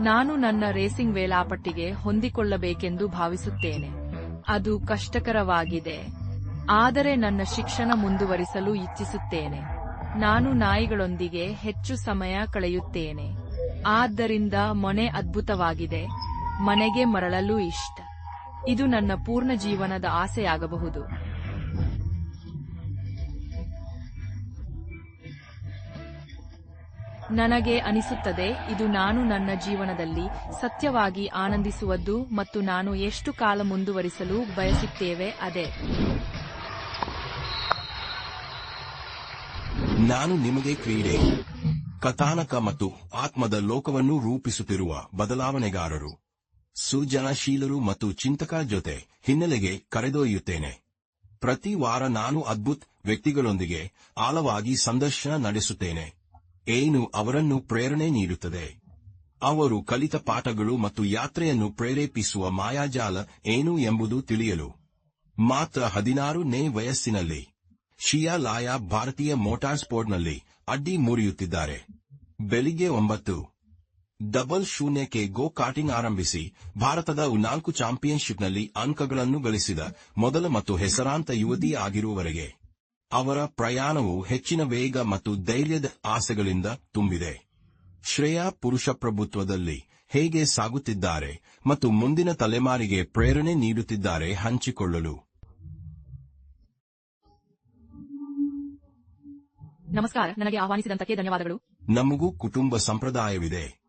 ನಾನು ನನ್ನ ರೇಸಿಂಗ್ ವೇಳಾಪಟ್ಟಿಗೆ ಹೊಂದಿಕೊಳ್ಳಬೇಕೆಂದು ಭಾವಿಸುತ್ತೇನೆ. ಅದು ಕಷ್ಟಕರವಾಗಿದೆ. ಆದರೆ ನನ್ನ ಶಿಕ್ಷಣ ಮುಂದುವರಿಸಲು ಇಚ್ಛಿಸುತ್ತೇನೆ. ನಾನು ನಾಯಿಗಳೊಂದಿಗೆ ಹೆಚ್ಚು ಸಮಯ ಕಳೆಯುತ್ತೇನೆ. ಆದ್ದರಿಂದ ಮನೆ ಅದ್ಭುತವಾಗಿದೆ. ಮನೆಗೆ ಮರಳಲು ಇಷ್ಟ. ಇದು ನನ್ನ ಪೂರ್ಣ ಜೀವನದ ಆಸೆಯಾಗಬಹುದು. ನನಗೆ ಅನಿಸುತ್ತದೆ, ಇದು ನಾನು ನನ್ನ ಜೀವನದಲ್ಲಿ ಸತ್ಯವಾಗಿ ಆನಂದಿಸುವದ್ದು ಮತ್ತು ನಾನು ಎಷ್ಟು ಕಾಲ ಮುಂದುವರಿಸಲು ಬಯಸುತ್ತೇವೆ ಅದೇ. ನಾನು ನಿಮಗೆ ಕ್ರೀಡೆ, ಕಥಾನಕ ಮತ್ತು ಆತ್ಮದ ಲೋಕವನ್ನು ರೂಪಿಸುತ್ತಿರುವ ಬದಲಾವಣೆಗಾರರು, ಸೃಜನಶೀಲರು ಮತ್ತು ಚಿಂತಕ ಜೊತೆ ಹಿನ್ನೆಲೆಗೆ ಕರೆದೊಯ್ಯುತ್ತೇನೆ. ಪ್ರತಿ ವಾರ ನಾನು ಅದ್ಭುತ ವ್ಯಕ್ತಿಗಳೊಂದಿಗೆ ಆಳವಾಗಿ ಸಂದರ್ಶನ ನಡೆಸುತ್ತೇನೆ. ಏನು ಅವರನ್ನು ಪ್ರೇರಣೆ ನೀಡುತ್ತದೆ? ಅವರು ಕಲಿತ ಪಾಠಗಳು ಮತ್ತು ಯಾತ್ರೆಯನ್ನು ಪ್ರೇರೇಪಿಸುವ ಮಾಯಾಜಾಲ ಏನು ಎಂಬುದು ತಿಳಿಯಲು. ಮಾತ್ರ ಹದಿನಾರನೇ ವಯಸ್ಸಿನಲ್ಲಿ ಶಿಯಾ ಲಾಯಾ ಭಾರತೀಯ ಮೋಟಾರ್ ಸ್ಪೋರ್ಟ್ನಲ್ಲಿ ಅಡ್ಡಿ ಮುರಿಯುತ್ತಿದ್ದಾರೆ. ಬೆಳಿಗ್ಗೆ ಒಂಬತ್ತು, ಡಬಲ್ ಶೂನ್ಯಕ್ಕೆ ಗೋ ಕಾರ್ಟಿಂಗ್ ಆರಂಭಿಸಿ ಭಾರತದ ನಾಲ್ಕು ಚಾಂಪಿಯನ್ಶಿಪ್ನಲ್ಲಿ ಅಂಕಗಳನ್ನು ಗಳಿಸಿದ ಮೊದಲ ಮತ್ತು ಹೆಸರಾಂತ ಯುವತಿ ಆಗಿರುವವರೆಗೆ ಅವರ ಪ್ರಯಾಣವು ಹೆಚ್ಚಿನ ವೇಗ ಮತ್ತು ಧೈರ್ಯದ ಆಸೆಗಳಿಂದ ತುಂಬಿದೆ. ಶ್ರೇಯಾ ಪುರುಷ ಪ್ರಭುತ್ವದಲ್ಲಿ ಹೇಗೆ ಸಾಗುತ್ತಿದ್ದಾರೆ ಮತ್ತು ಮುಂದಿನ ತಲೆಮಾರಿಗೆ ಪ್ರೇರಣೆ ನೀಡುತ್ತಿದ್ದಾರೆ ಹಂಚಿಕೊಳ್ಳಲು. ನಮಸ್ಕಾರ ನನಗೆ ಆಹ್ವಾನಿಸಿದಂತಕ್ಕೆ ಧನ್ಯವಾದಗಳು. ನಮಗೂ ಕುಟುಂಬ ಸಂಪ್ರದಾಯವಿದೆ.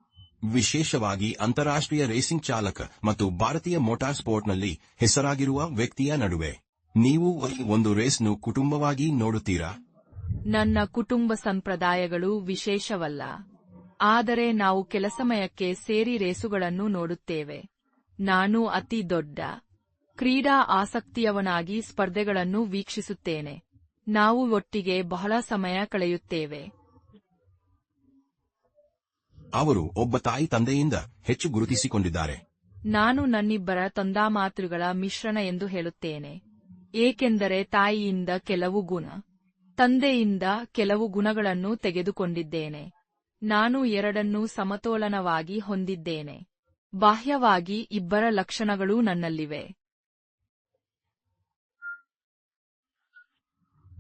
ವಿಶೇಷವಾಗಿ ಅಂತಾರಾಷ್ಟ್ರೀಯ ರೇಸಿಂಗ್ ಚಾಲಕ ಮತ್ತು ಭಾರತೀಯ ಮೋಟಾರ್ ಸ್ಪೋರ್ಟ್ನಲ್ಲಿ ಹೆಸರಾಗಿರುವ ವ್ಯಕ್ತಿಯ ನಡುವೆ. ನೀವು ಒಂದು ರೇಸ್ನು ಕುಟುಂಬವಾಗಿ ನೋಡುತ್ತೀರಾ? ನನ್ನ ಕುಟುಂಬ ಸಂಪ್ರದಾಯಗಳು ವಿಶೇಷವಲ್ಲ. ಆದರೆ ನಾವು ಕೆಲ ಸಮಯಕ್ಕೆ ಸೇರಿ ರೇಸುಗಳನ್ನು ನೋಡುತ್ತೇವೆ. ನಾನು ಅತಿ ದೊಡ್ಡ ಕ್ರೀಡಾ ಆಸಕ್ತಿಯವನಾಗಿ ಸ್ಪರ್ಧೆಗಳನ್ನು ವೀಕ್ಷಿಸುತ್ತೇನೆ. ನಾವು ಒಟ್ಟಿಗೆ ಬಹಳ ಸಮಯ ಕಳೆಯುತ್ತೇವೆ. ಅವರು ಒಬ್ಬ ತಾಯಿ ತಂದೆಯಿಂದ ಹೆಚ್ಚು ಗುರುತಿಸಿಕೊಂಡಿದ್ದಾರೆ. ನಾನು ನನ್ನಿಬ್ಬರ ತಂದಾಮಾತೃಗಳ ಮಿಶ್ರಣ ಎಂದು ಹೇಳುತ್ತೇನೆ. ಏಕೆಂದರೆ ತಾಯಿಯಿಂದ ಕೆಲವು ಗುಣ, ತಂದೆಯಿಂದ ಕೆಲವು ಗುಣಗಳನ್ನು ತೆಗೆದುಕೊಂಡಿದ್ದೇನೆ. ನಾನು ಎರಡನ್ನೂ ಸಮತೋಲನವಾಗಿ ಹೊಂದಿದ್ದೇನೆ. ಬಾಹ್ಯವಾಗಿ ಇಬ್ಬರ ಲಕ್ಷಣಗಳೂ ನನ್ನಲ್ಲಿವೆ.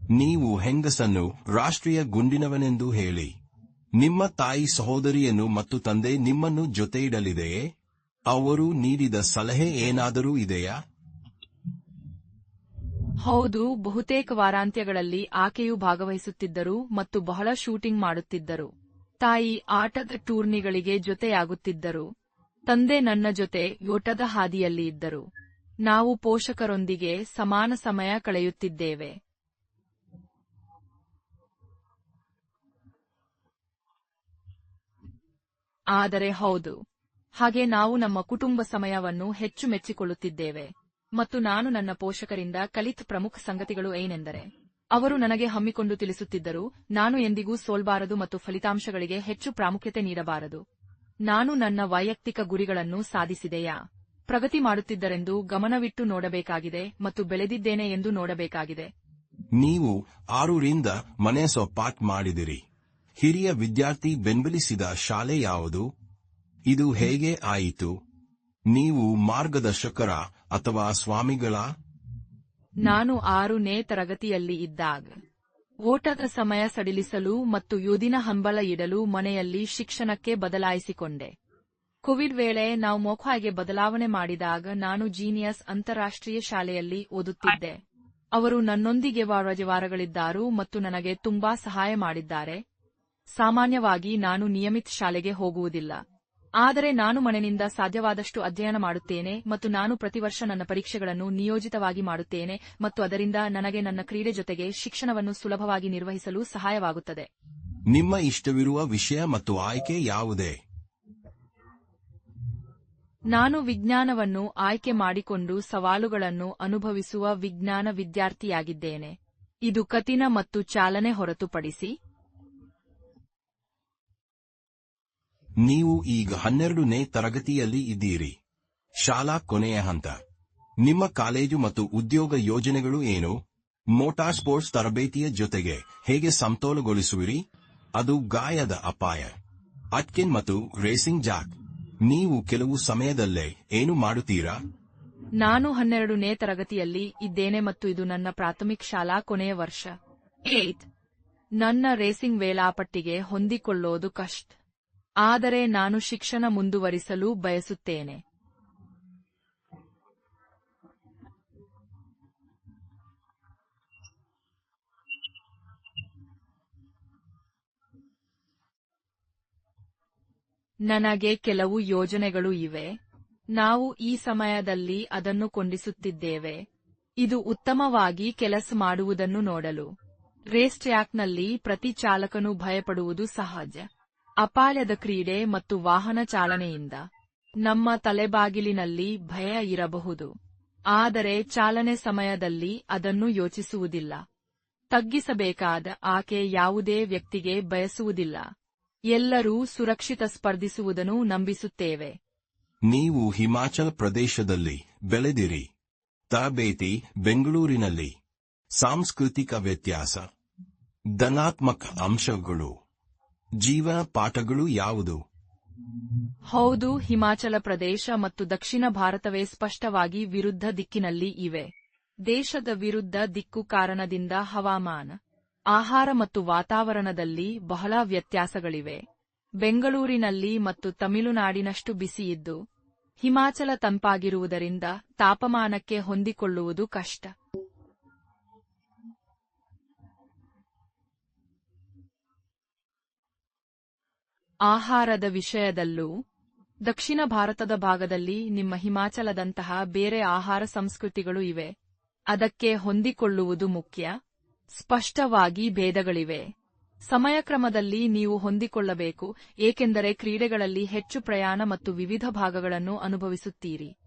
ನೀವು ಹೆಂಗಸನ್ನು ರಾಷ್ಟ್ರೀಯ ಗುಂಡಿನವನೆಂದು ಹೇಳಿ, ನಿಮ್ಮ ತಾಯಿ ಸಹೋದರಿಯನ್ನು ಮತ್ತು ತಂದೆ ನಿಮ್ಮನ್ನು ಜೊತೆಯಿಡಲಿದೆಯೇ? ಅವರು ನೀಡಿದ ಸಲಹೆ ಏನಾದರೂ ಇದೆಯಾ? ಹೌದು, ಬಹುತೇಕ ವಾರಾಂತ್ಯಗಳಲ್ಲಿ ಆಕೆಯು ಭಾಗವಹಿಸುತ್ತಿದ್ದರು ಮತ್ತು ಬಹಳ ಶೂಟಿಂಗ್ ಮಾಡುತ್ತಿದ್ದರು. ತಾಯಿ ಆಟದ ಟೂರ್ನಿಗಳಿಗೆ ಜೊತೆಯಾಗುತ್ತಿದ್ದರು. ತಂದೆ ನನ್ನ ಜೊತೆ ಯೋಟದ ಹಾದಿಯಲ್ಲಿ ಇದ್ದರು. ನಾವು ಪೋಷಕರೊಂದಿಗೆ ಸಮಾನ ಸಮಯ ಕಳೆಯುತ್ತಿದ್ದೇವೆ. ಆದರೆ ಹೌದು, ಹಾಗೆ ನಾವು ನಮ್ಮ ಕುಟುಂಬ ಸಮಯವನ್ನು ಹೆಚ್ಚು ಮೆಚ್ಚಿಕೊಳ್ಳುತ್ತಿದ್ದೇವೆ. ಮತ್ತು ನಾನು ನನ್ನ ಪೋಷಕರಿಂದ ಕಲಿತ ಪ್ರಮುಖ ಸಂಗತಿಗಳು ಏನೆಂದರೆ, ಅವರು ನನಗೆ ಹಮ್ಮಿಕೊಂಡು ತಿಳಿಸುತ್ತಿದ್ದರು, ನಾನು ಎಂದಿಗೂ ಸೋಲ್ಬಾರದು ಮತ್ತು ಫಲಿತಾಂಶಗಳಿಗೆ ಹೆಚ್ಚು ಪ್ರಾಮುಖ್ಯತೆ ನೀಡಬಾರದು. ನಾನು ನನ್ನ ವೈಯಕ್ತಿಕ ಗುರಿಗಳನ್ನು ಸಾಧಿಸಿದೆಯಾ? ಪ್ರಗತಿ ಮಾಡುತ್ತಿದ್ದರೆಂದು ಗಮನವಿಟ್ಟು ನೋಡಬೇಕಾಗಿದೆ ಮತ್ತು ಬೆಳೆದಿದ್ದೇನೆ ಎಂದು ನೋಡಬೇಕಾಗಿದೆ. ನೀವು ಆರರಿಂದ ಮನೆ ಪಾಕ್ ಮಾಡಿದಿರಿ. ಹಿರಿಯ ವಿದ್ಯಾರ್ಥಿ ಬೆಂಬಲಿಸಿದ ಶಾಲೆ ಯಾವುದು? ಇದು ಹೇಗೆ ಆಯಿತು? ನೀವು ಮಾರ್ಗದರ್ಶಕರ ಅಥವಾ ಸ್ವಾಮಿಗಳ? ನಾನು ಆರನೇ ತರಗತಿಯಲ್ಲಿ ಇದ್ದಾಗ, ಓಟದ ಸಮಯ ಸಡಿಲಿಸಲು ಮತ್ತು ಯುದಿನ ಹಂಬಲ ಇಡಲು ಮನೆಯಲ್ಲಿ ಶಿಕ್ಷಣಕ್ಕೆ ಬದಲಾಯಿಸಿಕೊಂಡೆ. ಕೋವಿಡ್ ವೇಳೆ ನಾವು ಮೊಖಾಗೆ ಬದಲಾವಣೆ ಮಾಡಿದಾಗ ನಾನು ಜೀನಿಯಸ್ ಅಂತಾರಾಷ್ಟ್ರೀಯ ಶಾಲೆಯಲ್ಲಿ ಓದುತ್ತಿದ್ದೆ. ಅವರು ನನ್ನೊಂದಿಗೆ ವಾರಜವಾರಗಳಿದ್ದಾರು ಮತ್ತು ನನಗೆ ತುಂಬಾ ಸಹಾಯ ಮಾಡಿದ್ದಾರೆ. ಸಾಮಾನ್ಯವಾಗಿ ನಾನು ನಿಯಮಿತ ಶಾಲೆಗೆ ಹೋಗುವುದಿಲ್ಲ. ಆದರೆ ನಾನು ಮನೆಯಿಂದ ಸಾಧ್ಯವಾದಷ್ಟು ಅಧ್ಯಯನ ಮಾಡುತ್ತೇನೆ ಮತ್ತು ನಾನು ಪ್ರತಿ ವರ್ಷ ನನ್ನ ಪರೀಕ್ಷೆಗಳನ್ನು ನಿಯೋಜಿತವಾಗಿ ಮಾಡುತ್ತೇನೆ ಮತ್ತು ಅದರಿಂದ ನನಗೆ ನನ್ನ ಕ್ರೀಡೆ ಜೊತೆಗೆ ಶಿಕ್ಷಣವನ್ನು ಸುಲಭವಾಗಿ ನಿರ್ವಹಿಸಲು ಸಹಾಯವಾಗುತ್ತದೆ. ನಿಮ್ಮ ಇಷ್ಟವಿರುವ ವಿಷಯ ಮತ್ತು ಆಯ್ಕೆ ಯಾವುದೇ? ನಾನು ವಿಜ್ಞಾನವನ್ನು ಆಯ್ಕೆ ಮಾಡಿಕೊಂಡು ಸವಾಲುಗಳನ್ನು ಅನುಭವಿಸುವ ವಿಜ್ಞಾನ ವಿದ್ಯಾರ್ಥಿಯಾಗಿದ್ದೇನೆ. ಇದು ಕಠಿಣ ಮತ್ತು ಚಾಲನೆ ಹೊರತುಪಡಿಸಿ ನೀವು ಈಗ ಹನ್ನೆರಡನೇ ತರಗತಿಯಲ್ಲಿ ಇದ್ದೀರಿ. ಶಾಲಾ ಕೊನೆಯ ಹಂತ. ನಿಮ್ಮ ಕಾಲೇಜು ಮತ್ತು ಉದ್ಯೋಗ ಯೋಜನೆಗಳು ಏನು? ಮೋಟಾರ್ ಸ್ಪೋರ್ಟ್ಸ್ ತರಬೇತಿಯ ಜೊತೆಗೆ ಹೇಗೆ ಸಮತೋಲಗೊಳಿಸುವಿರಿ? ಅದು ಗಾಯದ ಅಪಾಯ. ಅಟ್ಕಿನ್ ಮತ್ತು ರೇಸಿಂಗ್ ಜಾಕ್. ನೀವು ಕೆಲವು ಸಮಯದಲ್ಲೇ ಏನು ಮಾಡುತ್ತೀರಾ? ನಾನು ಹನ್ನೆರಡನೇ ತರಗತಿಯಲ್ಲಿ ಇದ್ದೇನೆ ಮತ್ತು ಇದು ನನ್ನ ಪ್ರಾಥಮಿಕ ಶಾಲಾ ಕೊನೆಯ ವರ್ಷ. ನನ್ನ ರೇಸಿಂಗ್ ವೇಳಾಪಟ್ಟಿಗೆ ಹೊಂದಿಕೊಳ್ಳೋದು ಕಷ್ಟ. ಆದರೆ ನಾನು ಶಿಕ್ಷಣ ಮುಂದುವರಿಸಲು ಬಯಸುತ್ತೇನೆ. ನನಗೆ ಕೆಲವು ಯೋಜನೆಗಳು ಇವೆ. ನಾವು ಈ ಸಮಯದಲ್ಲಿ ಅದನ್ನು ಕೊಂಡಿಸುತ್ತಿದ್ದೇವೆ ಇದು ಉತ್ತಮವಾಗಿ ಕೆಲಸ ಮಾಡುವುದನ್ನು ನೋಡಲು. ರೇಸ್ ಟ್ರ್ಯಾಕ್ನಲ್ಲಿ ಪ್ರತಿ ಚಾಲಕನು ಭಯಪಡುವುದು ಸಹಜ. ಅಪಾಯದ ಕ್ರೀಡೆ ಮತ್ತು ವಾಹನ ಚಾಲನೆಯಿಂದ ನಮ್ಮ ತಲೆಬಾಗಿಲಿನಲ್ಲಿ ಭಯ ಇರಬಹುದು. ಆದರೆ ಚಾಲನೆ ಸಮಯದಲ್ಲಿ ಅದನ್ನು ಯೋಚಿಸುವುದಿಲ್ಲ. ತಗ್ಗಿಸಬೇಕಾದ ಆಕೆ ಯಾವುದೇ ವ್ಯಕ್ತಿಗೆ ಬಯಸುವುದಿಲ್ಲ. ಎಲ್ಲರೂ ಸುರಕ್ಷಿತ ಸ್ಪರ್ಧಿಸುವುದನ್ನು ನಂಬಿಸುತ್ತೇವೆ. ನೀವು ಹಿಮಾಚಲ ಪ್ರದೇಶದಲ್ಲಿ ಬೆಳೆದಿರಿ. ತರಬೇತಿ ಬೆಂಗಳೂರಿನಲ್ಲಿ. ಸಾಂಸ್ಕೃತಿಕ ವ್ಯತ್ಯಾಸ. ಧನಾತ್ಮಕ ಅಂಶಗಳು. ಜೀವನ ಪಾಠಗಳು ಯಾವುದು? ಹೌದು, ಹಿಮಾಚಲ ಪ್ರದೇಶ ಮತ್ತು ದಕ್ಷಿಣ ಭಾರತವೇ ಸ್ಪಷ್ಟವಾಗಿ ವಿರುದ್ಧ ದಿಕ್ಕಿನಲ್ಲಿ ಇವೆ. ದೇಶದ ವಿರುದ್ಧ ದಿಕ್ಕು ಕಾರಣದಿಂದ ಹವಾಮಾನ, ಆಹಾರ ಮತ್ತು ವಾತಾವರಣದಲ್ಲಿ ಬಹಳ ವ್ಯತ್ಯಾಸಗಳಿವೆ. ಬೆಂಗಳೂರಿನಲ್ಲಿ ಮತ್ತು ತಮಿಳುನಾಡಿನಷ್ಟು ಬಿಸಿಯಿದ್ದು, ಹಿಮಾಚಲ ತಂಪಾಗಿರುವುದರಿಂದ ತಾಪಮಾನಕ್ಕೆ ಹೊಂದಿಕೊಳ್ಳುವುದು ಕಷ್ಟ. ಆಹಾರದ ವಿಷಯದಲ್ಲೂ ದಕ್ಷಿಣ ಭಾರತದ ಭಾಗದಲ್ಲಿ ನಿಮ್ಮ ಹಿಮಾಚಲದಂತಹ ಬೇರೆ ಆಹಾರ ಸಂಸ್ಕೃತಿಗಳು ಇವೆ. ಅದಕ್ಕೆ ಹೊಂದಿಕೊಳ್ಳುವುದು ಮುಖ್ಯ. ಸ್ಪಷ್ಟವಾಗಿ ಭೇದಗಳಿವೆ. ಸಮಯಕ್ರಮದಲ್ಲಿ ನೀವು ಹೊಂದಿಕೊಳ್ಳಬೇಕು, ಏಕೆಂದರೆ ಕ್ರೀಡೆಗಳಲ್ಲಿ ಹೆಚ್ಚು ಪ್ರಯಾಣ ಮತ್ತು ವಿವಿಧ ಭಾಗಗಳನ್ನು ಅನುಭವಿಸುತ್ತೀರಿ.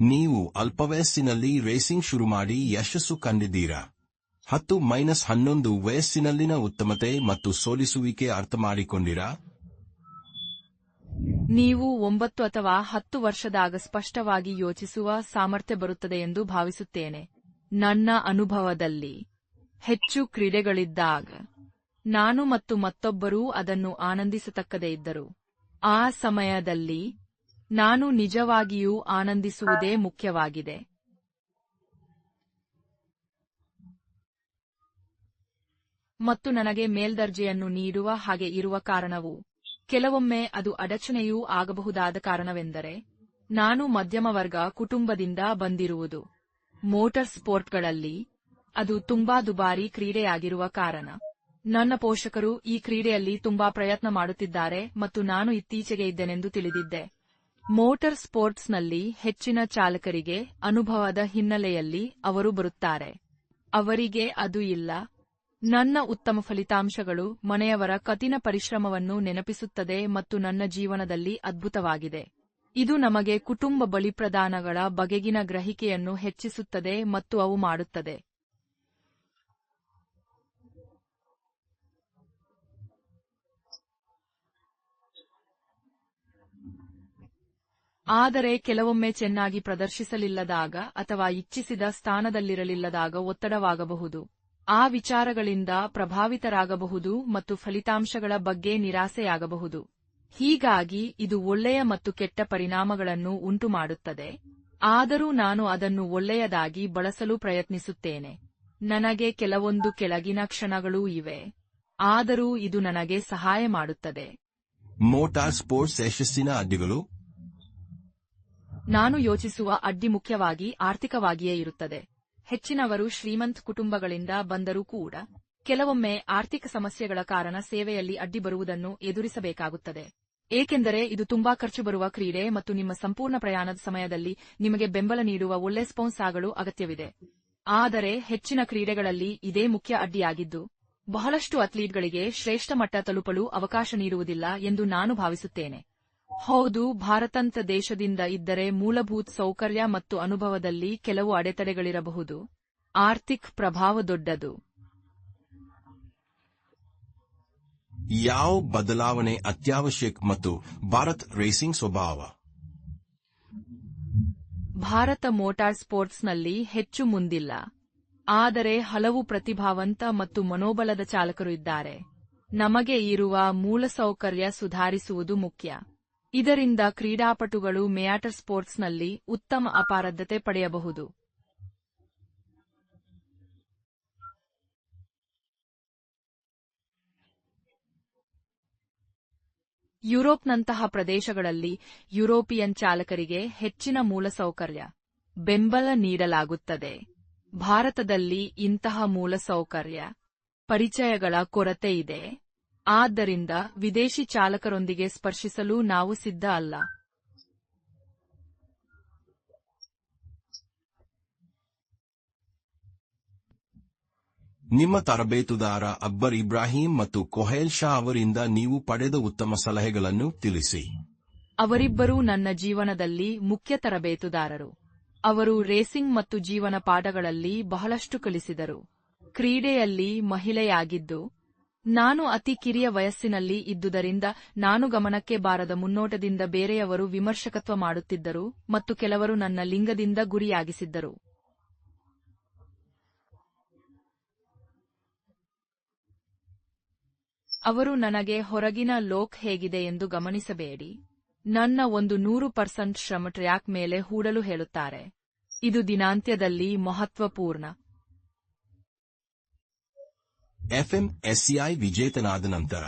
ನೀವು ಅಲ್ಪವಯಸ್ಸಿನಲ್ಲಿ ರೇಸಿಂಗ್ ಶುರು ಮಾಡಿ ಯಶಸ್ಸು ಕಂಡಿದ್ದೀರಾ? ಹತ್ತು ಮೈನಸ್ ಹನ್ನೊಂದು ವಯಸ್ಸಿನಲ್ಲಿನ ಉತ್ತಮತೆ ಮತ್ತು ಸೋಲಿಸುವಿಕೆ ಅರ್ಥಮಾಡಿಕೊಂಡಿರಾ? ನೀವು ಒಂಬತ್ತು ಅಥವಾ ಹತ್ತು ವರ್ಷದಾಗ ಸ್ಪಷ್ಟವಾಗಿ ಯೋಚಿಸುವ ಸಾಮರ್ಥ್ಯ ಬರುತ್ತದೆ ಎಂದು ಭಾವಿಸುತ್ತೇನೆ. ನನ್ನ ಅನುಭವದಲ್ಲಿ ಹೆಚ್ಚು ಕ್ರೀಡೆಗಳಿದ್ದಾಗ ನಾನು ಮತ್ತು ಮತ್ತೊಬ್ಬರೂ ಅದನ್ನು ಆನಂದಿಸತಕ್ಕದೇ ಇದ್ದರು. ಆ ಸಮಯದಲ್ಲಿ ನಾನು ನಿಜವಾಗಿಯೂ ಆನಂದಿಸುವುದೇ ಮುಖ್ಯವಾಗಿದೆ. ಮತ್ತು ನನಗೆ ಮೇಲ್ದರ್ಜೆಯನ್ನು ನೀಡುವ ಹಾಗೆ ಇರುವ ಕಾರಣವು, ಕೆಲವೊಮ್ಮೆ ಅದು ಅಡಚಣೆಯೂ ಆಗಬಹುದಾದ ಕಾರಣವೆಂದರೆ, ನಾನು ಮಧ್ಯಮ ವರ್ಗ ಕುಟುಂಬದಿಂದ ಬಂದಿರುವುದು. ಮೋಟರ್ ಸ್ಪೋರ್ಟ್ಗಳಲ್ಲಿ ಅದು ತುಂಬಾ ದುಬಾರಿ ಕ್ರೀಡೆಯಾಗಿರುವ ಕಾರಣ. ನನ್ನ ಪೋಷಕರು ಈ ಕ್ರೀಡೆಯಲ್ಲಿ ತುಂಬಾ ಪ್ರಯತ್ನ ಮಾಡುತ್ತಿದ್ದಾರೆ ಮತ್ತು ನಾನು ಇತ್ತೀಚೆಗೆ ಇದ್ದೇನೆಂದು ತಿಳಿದಿದ್ದೆ. ಮೋಟಾರ್ ಸ್ಪೋರ್ಟ್ಸ್ನಲ್ಲಿ ಹೆಚ್ಚಿನ ಚಾಲಕರಿಗೆ ಅನುಭವದ ಹಿನ್ನೆಲೆಯಲ್ಲಿ ಅವರು ಬರುತ್ತಾರೆ. ಅವರಿಗೆ ಅದು ಇಲ್ಲ. ನನ್ನ ಉತ್ತಮ ಫಲಿತಾಂಶಗಳು ಮನೆಯವರ ಕಠಿಣ ಪರಿಶ್ರಮವನ್ನು ನೆನಪಿಸುತ್ತದೆ ಮತ್ತು ನನ್ನ ಜೀವನದಲ್ಲಿ ಅದ್ಭುತವಾಗಿದೆ. ಇದು ನಮಗೆ ಕುಟುಂಬ ಬಲಿಪ್ರದಾನಗಳ ಬಗೆಗಿನ ಗ್ರಹಿಕೆಯನ್ನು ಹೆಚ್ಚಿಸುತ್ತದೆ ಮತ್ತು ಅವು ಮಾಡುತ್ತದೆ. ಆದರೆ ಕೆಲವೊಮ್ಮೆ ಚೆನ್ನಾಗಿ ಪ್ರದರ್ಶಿಸಲಿಲ್ಲದಾಗ ಅಥವಾ ಇಚ್ಛಿಸಿದ ಸ್ಥಾನದಲ್ಲಿರಲಿಲ್ಲದಾಗ ಒತ್ತಡವಾಗಬಹುದು. ಆ ವಿಚಾರಗಳಿಂದ ಪ್ರಭಾವಿತರಾಗಬಹುದು ಮತ್ತು ಫಲಿತಾಂಶಗಳ ಬಗ್ಗೆ ನಿರಾಸೆಯಾಗಬಹುದು. ಹೀಗಾಗಿ ಇದು ಒಳ್ಳೆಯ ಮತ್ತು ಕೆಟ್ಟ ಪರಿಣಾಮಗಳನ್ನು ಉಂಟುಮಾಡುತ್ತದೆ. ಆದರೂ ನಾನು ಅದನ್ನು ಒಳ್ಳೆಯದಾಗಿ ಬಳಸಲು ಪ್ರಯತ್ನಿಸುತ್ತೇನೆ. ನನಗೆ ಕೆಲವೊಂದು ಕೆಳಗಿನ ಕ್ಷಣಗಳೂ ಇವೆ. ಆದರೂ ಇದು ನನಗೆ ಸಹಾಯ ಮಾಡುತ್ತದೆ. ಮೋಟಾರ್ ಸ್ಪೋರ್ಟ್ಸ್ ಯಶಸ್ಸಿನ ಅಡ್ಡಿಗಳು. ನಾನು ಯೋಚಿಸುವ ಅಡ್ಡಿ ಮುಖ್ಯವಾಗಿ ಆರ್ಥಿಕವಾಗಿಯೇ ಇರುತ್ತದೆ. ಹೆಚ್ಚಿನವರು ಶ್ರೀಮಂತ್ ಕುಟುಂಬಗಳಿಂದ ಬಂದರೂ ಕೂಡ ಕೆಲವೊಮ್ಮೆ ಆರ್ಥಿಕ ಸಮಸ್ಯೆಗಳ ಕಾರಣ ಸೇವೆಯಲ್ಲಿ ಅಡ್ಡಿ ಬರುವುದನ್ನು ಎದುರಿಸಬೇಕಾಗುತ್ತದೆ. ಏಕೆಂದರೆ ಇದು ತುಂಬಾ ಖರ್ಚು ಬರುವ ಕ್ರೀಡೆ ಮತ್ತು ನಿಮ್ಮ ಸಂಪೂರ್ಣ ಪ್ರಯಾಣದ ಸಮಯದಲ್ಲಿ ನಿಮಗೆ ಬೆಂಬಲ ನೀಡುವ ಒಳ್ಳೆ ಸ್ಪೌನ್ಸ್ ಆಗಲು ಅಗತ್ಯವಿದೆ. ಆದರೆ ಹೆಚ್ಚಿನ ಕ್ರೀಡೆಗಳಲ್ಲಿ ಇದೇ ಮುಖ್ಯ ಅಡ್ಡಿಯಾಗಿದ್ದು, ಬಹಳಷ್ಟು ಅಥ್ಲೀಟ್ಗಳಿಗೆ ಶ್ರೇಷ್ಠ ಮಟ್ಟ ತಲುಪಲು ಅವಕಾಶ ನೀಡುವುದಿಲ್ಲ ಎಂದು ನಾನು ಭಾವಿಸುತ್ತೇನೆ. ಹೌದು ಭಾರತಂತ ದೇಶದಿಂದ ಇದ್ದರೆ ಮೂಲಭೂತ ಸೌಕರ್ಯ ಮತ್ತು ಅನುಭವದಲ್ಲಿ ಕೆಲವು ಅಡೆತಡೆಗಳಿರಬಹುದು. ಆರ್ಥಿಕ ಪ್ರಭಾವ ದೊಡ್ಡದು. ಯಾವ ಬದಲಾವಣೆ ಅತ್ಯವಶ್ಯಕ ಮತ್ತು ಭಾರತ್ ರೇಸಿಂಗ್ ಸ್ವಭಾವ? ಭಾರತ ಮೋಟಾರ್ ಸ್ಪೋರ್ಟ್ಸ್ನಲ್ಲಿ ಹೆಚ್ಚು ಮುಂದಿಲ್ಲ. ಆದರೆ ಹಲವು ಪ್ರತಿಭಾವಂತ ಮತ್ತು ಮನೋಬಲದ ಚಾಲಕರು ಇದ್ದಾರೆ. ನಮಗೆ ಇರುವ ಮೂಲಸೌಕರ್ಯ ಸುಧಾರಿಸುವುದು ಮುಖ್ಯ. ಇದರಿಂದ ಕ್ರೀಡಾಪಟುಗಳು ಮೇಯಾಟರ್ ಸ್ಪೋರ್ಟ್ಸ್ನಲ್ಲಿ ಉತ್ತಮ ಅಪಾರದತೆ ಪಡೆಯಬಹುದು. ಯುರೋಪ್ನಂತಹ ಪ್ರದೇಶಗಳಲ್ಲಿ ಯುರೋಪಿಯನ್ ಚಾಲಕರಿಗೆ ಹೆಚ್ಚಿನ ಮೂಲಸೌಕರ್ಯ, ಬೆಂಬಲ ನೀಡಲಾಗುತ್ತದೆ. ಭಾರತದಲ್ಲಿ ಇಂತಹ ಮೂಲಸೌಕರ್ಯ, ಪರಿಚಯಗಳ ಕೊರತೆ ಇದೆ. ಆದ್ದರಿಂದ ವಿದೇಶಿ ಚಾಲಕರೊಂದಿಗೆ ಸ್ಪರ್ಶಿಸಲು ನಾವು ಸಿದ್ಧ ಅಲ್ಲ. ನಿಮ್ಮ ತರಬೇತುದಾರ ಅಕ್ಬರ್ ಇಬ್ರಾಹಿಂ ಮತ್ತು ಕೊಹೇಲ್ ಶಾ ಅವರಿಂದ ನೀವು ಪಡೆದ ಉತ್ತಮ ಸಲಹೆಗಳನ್ನು ತಿಳಿಸಿ. ಅವರಿಬ್ಬರೂ ನನ್ನ ಜೀವನದಲ್ಲಿ ಮುಖ್ಯ ತರಬೇತುದಾರರು. ಅವರು ರೇಸಿಂಗ್ ಮತ್ತು ಜೀವನ ಪಾಠಗಳಲ್ಲಿ ಬಹಳಷ್ಟು ಕಲಿಸಿದರು. ಕ್ರೀಡೆಯಲ್ಲಿ ಮಹಿಳೆಯಾಗಿದ್ದು ನಾನು ಅತಿ ಕಿರಿಯ ವಯಸ್ಸಿನಲ್ಲಿ ಇದ್ದುದರಿಂದ ನಾನು ಗಮನಕ್ಕೆ ಬಾರದ ಮುನ್ನೋಟದಿಂದ ಬೇರೆಯವರು ವಿಮರ್ಶಕತ್ವ ಮಾಡುತ್ತಿದ್ದರು ಮತ್ತು ಕೆಲವರು ನನ್ನ ಲಿಂಗದಿಂದ ಗುರಿಯಾಗಿಸಿದ್ದರು. ಅವರು ನನಗೆ ಹೊರಗಿನ ಲೋಕ್ ಹೇಗಿದೆ ಎಂದು ಗಮನಿಸಬೇಡಿ. ನನ್ನ ಒಂದು ನೂರು ಪರ್ಸೆಂಟ್ ಶ್ರಮ ಟ್ರ್ಯಾಕ್ ಮೇಲೆ ಹೂಡಲು ಹೇಳುತ್ತಾರೆ. ಇದು ದಿನಾಂತ್ಯದಲ್ಲಿ ಮಹತ್ವಪೂರ್ಣ. ಎಫ್ಎಂ ಎಸ್ಸಿಐ ವಿಜೇತನಾದ ನಂತರ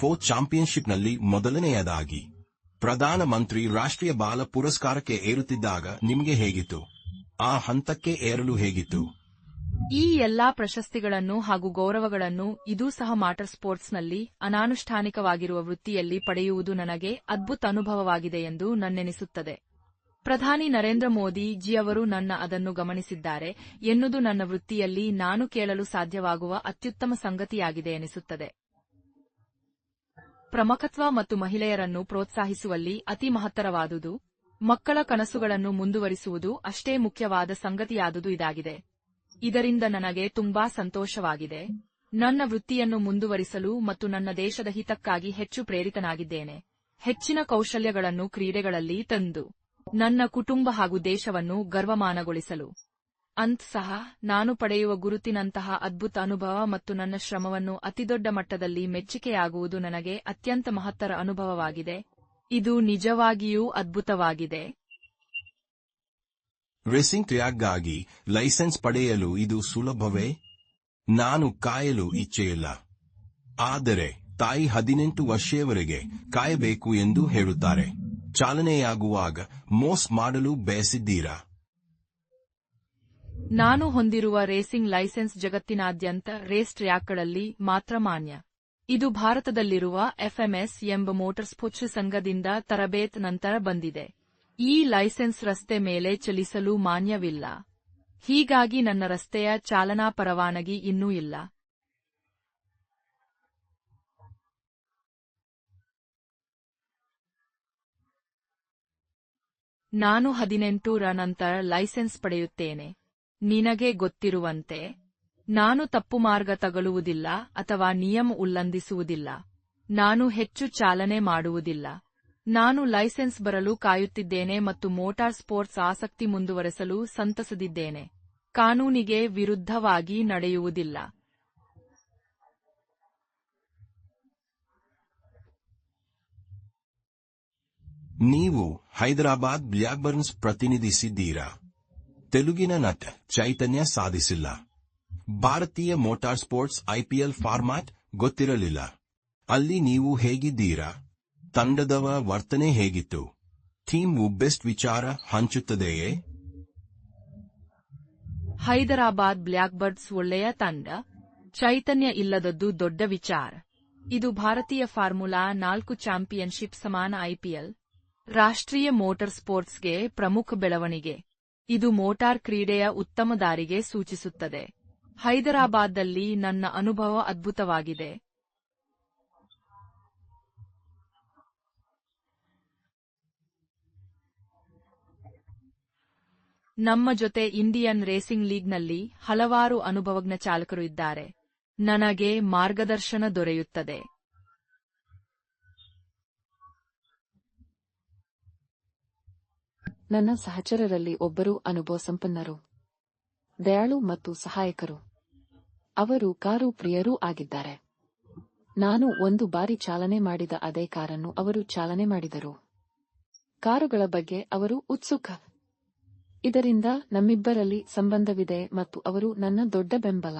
ಫೋರ್ತ್ ಚಾಂಪಿಯನ್ಶಿಪ್ನಲ್ಲಿ ಮೊದಲನೆಯದಾಗಿ ಪ್ರಧಾನಮಂತ್ರಿ ರಾಷ್ಟ್ರೀಯ ಬಾಲ ಪುರಸ್ಕಾರಕ್ಕೆ ಏರುತ್ತಿದ್ದಾಗ ನಿಮಗೆ ಹೇಗಿತ್ತು? ಆ ಹಂತಕ್ಕೆ ಏರಲು ಹೇಗಿತ್ತು? ಈ ಎಲ್ಲಾ ಪ್ರಶಸ್ತಿಗಳನ್ನು ಹಾಗೂ ಗೌರವಗಳನ್ನು ಇದೂ ಸಹ ಮಾಟರ್ ಸ್ಪೋರ್ಟ್ಸ್ನಲ್ಲಿ ಅನಾನುಷ್ಠಾನಿಕವಾಗಿರುವ ವೃತ್ತಿಯಲ್ಲಿ ಪಡೆಯುವುದು ನನಗೆ ಅದ್ಭುತ ಅನುಭವವಾಗಿದೆ ಎಂದು ನನ್ನೆನಿಸುತ್ತದೆ. ಪ್ರಧಾನಿ ನರೇಂದ್ರ ಮೋದಿ ಜಿಯವರು ನನ್ನ ಅದನ್ನು ಗಮನಿಸಿದ್ದಾರೆ. ಎನ್ನುವುದು ನನ್ನ ವೃತ್ತಿಯಲ್ಲಿ ನಾನು ಕೇಳಲು ಸಾಧ್ಯವಾಗುವ ಅತ್ಯುತ್ತಮ ಸಂಗತಿಯಾಗಿದೆ ಎನಿಸುತ್ತದೆ. ಪ್ರಮುಖತ್ವ ಮತ್ತು ಮಹಿಳೆಯರನ್ನು ಪ್ರೋತ್ಸಾಹಿಸುವಲ್ಲಿ ಅತಿ ಮಹತ್ತರವಾದುದು, ಮಕ್ಕಳ ಕನಸುಗಳನ್ನು ಮುಂದುವರಿಸುವುದು ಅಷ್ಟೇ ಮುಖ್ಯವಾದ ಸಂಗತಿಯಾದುದು ಇದಾಗಿದೆ. ಇದರಿಂದ ನನಗೆ ತುಂಬಾ ಸಂತೋಷವಾಗಿದೆ. ನನ್ನ ವೃತ್ತಿಯನ್ನು ಮುಂದುವರಿಸಲು ಮತ್ತು ನನ್ನ ದೇಶದ ಹಿತಕ್ಕಾಗಿ ಹೆಚ್ಚು ಪ್ರೇರಿತನಾಗಿದ್ದೇನೆ. ಹೆಚ್ಚಿನ ಕೌಶಲ್ಯಗಳನ್ನು ಕ್ರೀಡೆಗಳಲ್ಲಿ ತಂದು ನನ್ನ ಕುಟುಂಬ ಹಾಗೂ ದೇಶವನ್ನು ಗರ್ವಮಾನಗೊಳಿಸಲು. ಅಂತ್ ಸಹ, ನಾನು ಪಡೆಯುವ ಗುರುತಿನಂತಹ ಅದ್ಭುತ ಅನುಭವ ಮತ್ತು ನನ್ನ ಶ್ರಮವನ್ನು ಅತಿದೊಡ್ಡ ಮಟ್ಟದಲ್ಲಿ ಮೆಚ್ಚುಗೆಯಾಗುವುದು ನನಗೆ ಅತ್ಯಂತ ಮಹತ್ತರ ಅನುಭವವಾಗಿದೆ. ಇದು ನಿಜವಾಗಿಯೂ ಅದ್ಭುತವಾಗಿದೆ. ರೇಸಿಂಗ್ ಟ್ರ್ಯಾಕ್ಗಾಗಿ ಲೈಸೆನ್ಸ್ ಪಡೆಯಲು ಇದು ಸುಲಭವೇ? ನಾನು ಕಾಯಲು ಇಚ್ಛೆಯಿಲ್ಲ. ಆದರೆ ತಾಯಿ ಹದಿನೆಂಟು ವರ್ಷಯವರೆಗೆ ಕಾಯಬೇಕು ಎಂದು ಹೇಳುತ್ತಾರೆ. ಚಾಲನೆಯಾಗುವಾಗ ಮೋಸ್ ಮಾಡಲು ಬಯಸಿದ್ದೀರಾ? ನಾನು ಹೊಂದಿರುವ ರೇಸಿಂಗ್ ಲೈಸೆನ್ಸ್ ಜಗತ್ತಿನಾದ್ಯಂತ ರೇಸ್ ಟ್ರ್ಯಾಕ್ಗಳಲ್ಲಿ ಮಾತ್ರ ಮಾನ್ಯ. ಇದು ಭಾರತದಲ್ಲಿರುವ ಎಫ್ಎಂಎಸ್ ಎಂಬ ಮೋಟರ್ ಸ್ಪೋರ್ಟ್ಸ್ ಸಂಘದಿಂದ ತರಬೇತ್ ನಂತರ ಬಂದಿದೆ. ಈ ಲೈಸೆನ್ಸ್ ರಸ್ತೆ ಮೇಲೆ ಚಲಿಸಲು ಮಾನ್ಯವಿಲ್ಲ. ಹೀಗಾಗಿ ನನ್ನ ರಸ್ತೆಯ ಚಾಲನಾ ಪರವಾನಗಿ ಇನ್ನೂ ಇಲ್ಲ. ನಾನು ಹದಿನೆಂಟು ರ ನಂತರ ಲೈಸೆನ್ಸ್ ಪಡೆಯುತ್ತೇನೆ. ನಿನಗೆ ಗೊತ್ತಿರುವಂತೆ, ನಾನು ತಪ್ಪು ಮಾರ್ಗ ತಗಲುವುದಿಲ್ಲ ಅಥವಾ ನಿಯಮ ಉಲ್ಲಂಘಿಸುವುದಿಲ್ಲ. ನಾನು ಹೆಚ್ಚು ಚಾಲನೆ ಮಾಡುವುದಿಲ್ಲ. ನಾನು ಲೈಸೆನ್ಸ್ ಬರಲು ಕಾಯುತ್ತಿದ್ದೇನೆ ಮತ್ತು ಮೋಟಾರ್ ಸ್ಪೋರ್ಟ್ಸ್ ಆಸಕ್ತಿ ಮುಂದುವರೆಸಲು ಸಂತಸದಿದ್ದೇನೆ. ಕಾನೂನಿಗೆ ವಿರುದ್ಧವಾಗಿ ನಡೆಯುವುದಿಲ್ಲ. ನೀವು ಹೈದರಾಬಾದ್ ಬ್ಲ್ಯಾಕ್ಬರ್ನ್ಸ್ ಪ್ರತಿನಿಧಿಸಿದ್ದೀರಾ ತೆಲುಗಿನ ನಟ ಚೈತನ್ಯ ಸಾಧಿಸಿಲ್ಲ. ಭಾರತೀಯ ಮೋಟಾರ್ ಸ್ಪೋರ್ಟ್ಸ್ ಐಪಿಎಲ್ ಫಾರ್ಮ್ಯಾಟ್ ಗೊತ್ತಿರಲಿಲ್ಲ. ಅಲ್ಲಿ ನೀವು ಹೇಗಿದ್ದೀರಾ? ತಂಡದವ ವರ್ತನೆ ಹೇಗಿತ್ತು? ಥೀಮ್ ಬೆಸ್ಟ್ ವಿಚಾರ ಹಂಚುತ್ತದೆಯೇ? ಹೈದರಾಬಾದ್ ಬ್ಲ್ಯಾಕ್ಬರ್ಡ್ಸ್ ಒಳ್ಳೆಯ ತಂಡ, ಚೈತನ್ಯ ಇಲ್ಲದದ್ದು ದೊಡ್ಡ ವಿಚಾರ. ಇದು ಭಾರತೀಯ ಫಾರ್ಮುಲಾ ನಾಲ್ಕು ಚಾಂಪಿಯನ್ಶಿಪ್ ಸಮಾನ ಐಪಿಎಲ್ ರಾಷ್ಟ್ರೀಯ ಮೋಟಾರ್ ಸ್ಪೋರ್ಟ್ಸ್ಗೆ ಪ್ರಮುಖ ಬೆಳವಣಿಗೆ. ಇದು ಮೋಟಾರ್ ಕ್ರೀಡೆಯ ಉತ್ತಮ ದಾರಿಗೆ ಸೂಚಿಸುತ್ತದೆ. ಹೈದರಾಬಾದ್ನಲ್ಲಿ ನನ್ನ ಅನುಭವ ಅದ್ಭುತವಾಗಿದೆ. ನಮ್ಮ ಜೊತೆ ಇಂಡಿಯನ್ ರೇಸಿಂಗ್ ಲೀಗ್ನಲ್ಲಿ ಹಲವಾರು ಅನುಭವಜ್ಞ ಚಾಲಕರು ಇದ್ದಾರೆ. ನನಗೆ ಮಾರ್ಗದರ್ಶನ ದೊರೆಯುತ್ತದೆ. ನನ್ನ ಸಹಚರರಲ್ಲಿ ಒಬ್ಬರು ಅನುಭವ ಸಂಪನ್ನರು, ದಯಾಳು ಮತ್ತು ಸಹಾಯಕರು. ಅವರು ಕಾರು ಪ್ರಿಯರೂ ಆಗಿದ್ದಾರೆ. ನಾನು ಒಂದು ಬಾರಿ ಚಾಲನೆ ಮಾಡಿದ ಅದೇ ಕಾರನ್ನು ಅವರು ಚಾಲನೆ ಮಾಡಿದರು. ಕಾರುಗಳ ಬಗ್ಗೆ ಅವರು ಉತ್ಸುಕ. ಇದರಿಂದ ನಮ್ಮಿಬ್ಬರಲ್ಲಿ ಸಂಬಂಧವಿದೆ ಮತ್ತು ಅವರು ನನ್ನ ದೊಡ್ಡ ಬೆಂಬಲ.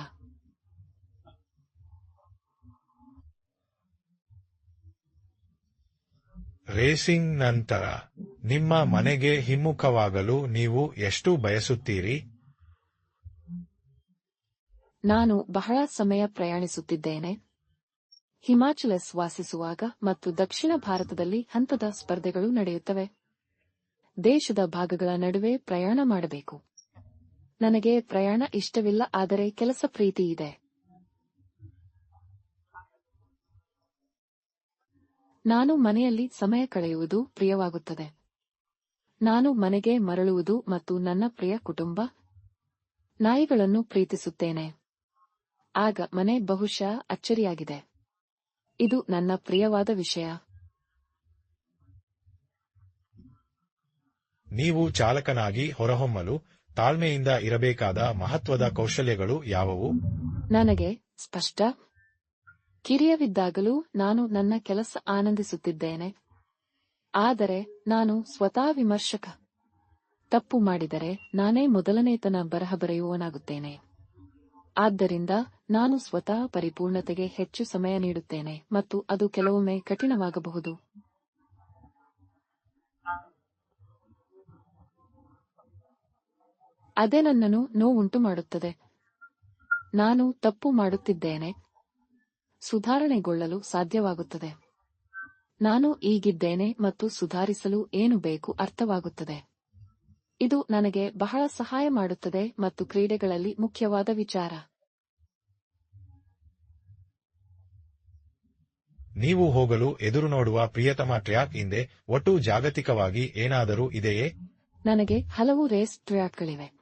ರೇಸಿಂಗ್ ನಂತರ ನಿಮ್ಮ ಮನೆಗೆ ಹಿಮ್ಮುಖವಾಗಲು ನೀವು ಎಷ್ಟು ಬಯಸುತ್ತೀರಿ? ನಾನು ಬಹಳ ಸಮಯ ಪ್ರಯಾಣಿಸುತ್ತಿದ್ದೇನೆ. ಹಿಮಾಚಲಸ್ ವಾಸಿಸುವಾಗ ಮತ್ತು ದಕ್ಷಿಣ ಭಾರತದಲ್ಲಿ ಹಂತದ ಸ್ಪರ್ಧೆಗಳು ನಡೆಯುತ್ತವೆ. ದೇಶದ ಭಾಗಗಳ ನಡುವೆ ಪ್ರಯಾಣ ಮಾಡಬೇಕು. ನನಗೆ ಪ್ರಯಾಣ ಇಷ್ಟವಿಲ್ಲ, ಆದರೆ ಕೆಲಸ ಪ್ರೀತಿ ಇದೆ ನಾನು ಮನೆಯಲ್ಲಿ ಸಮಯ ಕಳೆಯುವುದು ಪ್ರಿಯವಾಗುತ್ತದೆ. ನಾನು ಮನೆಗೆ ಮರಳುವುದು ಮತ್ತು ನನ್ನ ಪ್ರಿಯ ಕುಟುಂಬ ನಾಯಿಗಳನ್ನು ಪ್ರೀತಿಸುತ್ತೇನೆ. ಆಗ ಮನೆ ಬಹುಶಃ ಅಚ್ಚರಿಯಾಗಿದೆ. ಇದು ನನ್ನ ಪ್ರಿಯವಾದ ವಿಷಯ. ನೀವು ಚಾಲಕನಾಗಿ ಹೊರಹೊಮ್ಮಲು ತಾಳ್ಮೆಯಿಂದ ಇರಬೇಕಾದ ಮಹತ್ವದ ಕೌಶಲ್ಯಗಳು ಯಾವುವು? ನನಗೆ ಸ್ಪಷ್ಟ ಕಿರಿಯವಿದ್ದಾಗಲೂ ನಾನು ನನ್ನ ಕೆಲಸ ಆನಂದಿಸುತ್ತಿದ್ದೇನೆ. ಆದರೆ ನಾನು ಸ್ವತಃ ವಿಮರ್ಶಕ. ತಪ್ಪು ಮಾಡಿದರೆ ನಾನೇ ಮೊದಲನೇತನ ಬರಹ ಬರೆಯುವವನಾಗುತ್ತೇನೆ. ಆದ್ದರಿಂದ ನಾನು ಸ್ವತಃ ಪರಿಪೂರ್ಣತೆಗೆ ಹೆಚ್ಚು ಸಮಯ ನೀಡುತ್ತೇನೆ ಮತ್ತು ಅದು ಕೆಲವೊಮ್ಮೆ ಕಠಿಣವಾಗಬಹುದು. ಅದೇ ನನ್ನನ್ನು ನೋವುಂಟು ಮಾಡುತ್ತದೆ ನಾನು ತಪ್ಪು ಮಾಡುತ್ತಿದ್ದೇನೆ. ಸುಧಾರಣೆಗೊಳ್ಳಲು ಸಾಧ್ಯವಾಗುತ್ತದೆ. ನಾನು ಈಗಿದ್ದೇನೆ ಮತ್ತು ಸುಧಾರಿಸಲು ಏನು ಬೇಕು ಅರ್ಥವಾಗುತ್ತದೆ. ಇದು ನನಗೆ ಬಹಳ ಸಹಾಯ ಮಾಡುತ್ತದೆ ಮತ್ತು ಕ್ರೀಡೆಗಳಲ್ಲಿ ಮುಖ್ಯವಾದ ವಿಚಾರ. ನೀವು ಹೋಗಲು ಎದುರು ನೋಡುವ ಪ್ರಿಯತಮ ಟ್ರ್ಯಾಕ್ ಹಿಂದೆ ಒಟ್ಟು ಜಾಗತಿಕವಾಗಿ ಏನಾದರೂ ಇದೆಯೇ? ನನಗೆ ಹಲವು ರೇಸ್ ಟ್ರ್ಯಾಕ್ಗಳಿವೆ.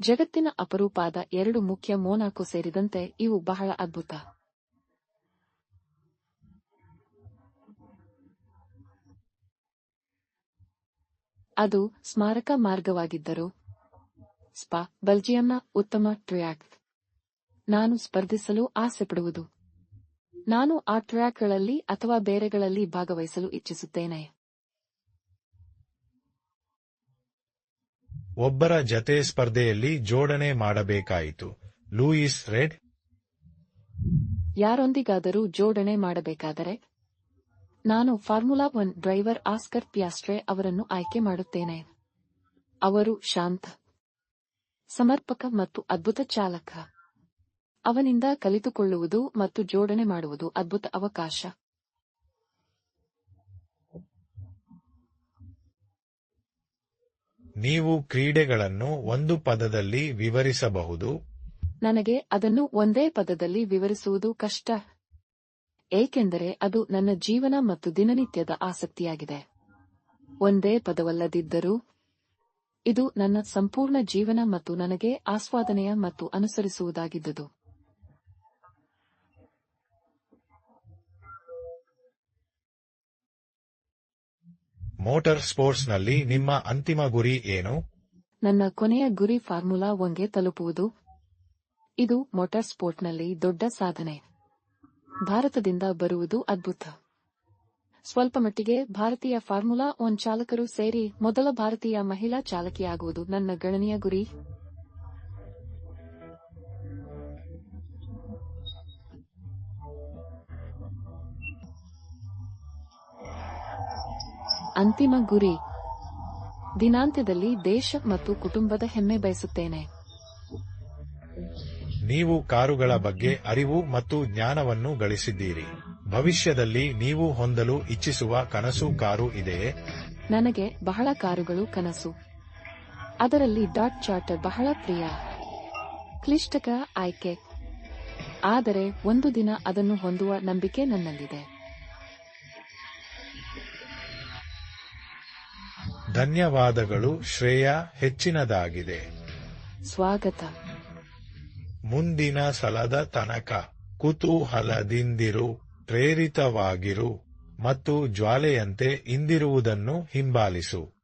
ಜಗತ್ತಿನ ಅಪರೂಪಾದ ಎರಡು ಮುಖ್ಯ ಮೋನಾಕೋ ಸೇರಿದಂತೆ ಇವು ಬಹಳ ಅದ್ಭುತ. ಅದು ಸ್ಮಾರಕ ಮಾರ್ಗವಾಗಿದ್ದರು ಸ್ಪಾ ಬೆಲ್ಜಿಯಂನ ಉತ್ತಮ ಟ್ರ್ಯಾಕ್. ನಾನು ಸ್ಪರ್ಧಿಸಲು ಆಸೆಪಡುವುದು. ನಾನು ಆ ಟ್ರ್ಯಾಕ್ಗಳಲ್ಲಿ ಅಥವಾ ಬೇರೆಗಳಲ್ಲಿ ಭಾಗವಹಿಸಲು ಇಚ್ಛಿಸುತ್ತೇನೆ. ಒಬ್ಬರ ಜತೆ ಸ್ಪರ್ಧೆಯಲ್ಲಿ ಜೋಡಣೆ ಮಾಡಬೇಕಾಯಿತು. Lewis red? ಯಾರೊಂದಿಗಾದರೂ ಜೋಡಣೆ ಮಾಡಬೇಕಾದರೆ ನಾನು Formula One driver Oscar Piastri ಅವರನ್ನು ಆಯ್ಕೆ ಮಾಡುತ್ತೇನೆ. ಅವರು ಶಾಂತ ಸಮರ್ಪಕ ಮತ್ತು ಅದ್ಭುತ ಚಾಲಕ. ಅವನಿಂದ ಕಲಿತುಕೊಳ್ಳುವುದು ಮತ್ತು ಜೋಡಣೆ ಮಾಡುವುದು ಅದ್ಭುತ ಅವಕಾಶ. ನೀವು ಕ್ರೀಡೆಗಳನ್ನು ಒಂದು ಪದದಲ್ಲಿ ವಿವರಿಸಬಹುದು. ನನಗೆ ಅದನ್ನು ಒಂದೇ ಪದದಲ್ಲಿ ವಿವರಿಸುವುದು ಕಷ್ಟ. ಏಕೆಂದರೆ ಅದು ನನ್ನ ಜೀವನ ಮತ್ತು ದಿನನಿತ್ಯದ ಆಸಕ್ತಿಯಾಗಿದೆ. ಒಂದೇ ಪದವಲ್ಲದಿದ್ದರೂ ಇದು ನನ್ನ ಸಂಪೂರ್ಣ ಜೀವನ ಮತ್ತು ನನಗೆ ಆಸ್ವಾದನೆಯ ಮತ್ತು ಅನುಸರಿಸುವುದಾಗಿದ್ದುದು. ಮೋಟಾರ್ ಸ್ಪೋರ್ಟ್ಸ್ನಲ್ಲಿ ನಿಮ್ಮ ಅಂತಿಮ ಗುರಿ ಏನು? ನನ್ನ ಕೊನೆಯ ಗುರಿ ಫಾರ್ಮುಲಾ ಒನ್ಗೆ ತಲುಪುವುದು. ಇದು ಮೋಟಾರ್ ಸ್ಪೋರ್ಟ್ನಲ್ಲಿ ದೊಡ್ಡ ಸಾಧನೆ. ಭಾರತದಿಂದ ಬರುವುದು ಅದ್ಭುತ. ಸ್ವಲ್ಪ ಮಟ್ಟಿಗೆ ಭಾರತೀಯ ಫಾರ್ಮುಲಾ ಒನ್ ಚಾಲಕರು ಸೇರಿ ಮೊದಲ ಭಾರತೀಯ ಮಹಿಳಾ ಚಾಲಕಿಯಾಗುವುದು ನನ್ನ ಗಣನೀಯ ಗುರಿ. ಅಂತಿಮ ಗುರಿ. ದಿನಾಂತ್ಯದಲ್ಲಿ ದೇಶ ಮತ್ತು ಕುಟುಂಬದ ಹೆಮ್ಮೆ ಬಯಸುತ್ತೇನೆ. ನೀವು ಕಾರುಗಳ ಬಗ್ಗೆ ಅರಿವು ಮತ್ತು ಜ್ಞಾನವನ್ನು ಗಳಿಸಿದ್ದೀರಿ. ಭವಿಷ್ಯದಲ್ಲಿ ನೀವು ಹೊಂದಲು ಇಚ್ಛಿಸುವ ಕನಸು ಕಾರು ಇದೆಯೇ? ನನಗೆ ಬಹಳ ಕಾರುಗಳು ಕನಸು. ಅದರಲ್ಲಿ ಡಾಟ್ ಚಾರ್ಟರ್ ಬಹಳ ಪ್ರಿಯ. ಕ್ಲಿಷ್ಟಕ ಆಯ್ಕೆ. ಆದರೆ ಒಂದು ದಿನ ಅದನ್ನು ಹೊಂದುವ ನಂಬಿಕೆ ನನ್ನಲ್ಲಿದೆ. ಧನ್ಯವಾದಗಳು ಶ್ರೇಯಾ ಹೆಚ್ಚಿನದಾಗಿದೆ. ಸ್ವಾಗತ. ಮುಂದಿನ ಸಲದ ತನಕ ಕುತೂಹಲದಿಂದಿರು ಪ್ರೇರಿತವಾಗಿರು ಮತ್ತು ಜ್ವಾಲೆಯಂತೆ ಇಂದಿರುವುದನ್ನು ಹಿಂಬಾಲಿಸು.